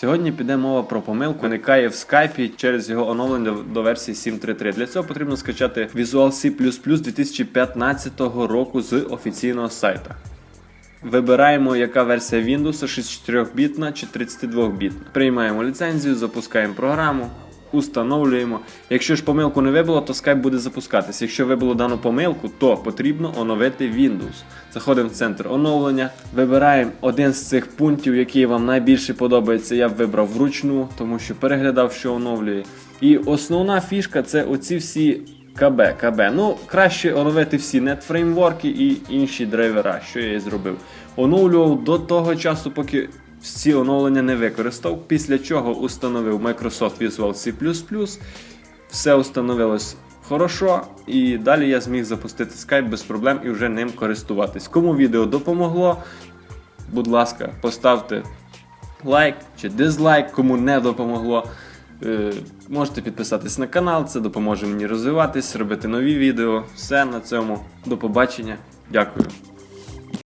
Сьогодні піде мова про помилку, виникає в скайпі через його оновлення до версії 7.3.3. Для цього потрібно скачати Visual C 2015 року з офіційного сайта. Вибираємо, яка версія Windows 64-бітна чи 32-бітна. Приймаємо ліцензію, запускаємо програму, установлюємо. Якщо ж помилку не вибило, то Skype буде запускатися. Якщо вибило дану помилку, то потрібно оновити Windows. Заходимо в центр оновлення, вибираємо один з цих пунктів, який вам найбільше подобається. Я б вибрав вручну, тому що переглядав, що оновлює. І основна фішка це оці всі КБ, КБ. Ну, краще оновити всі нетфреймворки і інші драйвера, що я і зробив. Оновлював до того часу, поки всі оновлення не використав, після чого установив Microsoft Visual C++. Все установилось хорошо, і далі я зміг запустити Skype без проблем і вже ним користуватись. Кому відео допомогло, будь ласка, поставте лайк чи дизлайк, кому не допомогло. Е, Можете підписатись на канал, це допоможе мені розвиватись, робити нові відео. Все на цьому. До побачення. Дякую.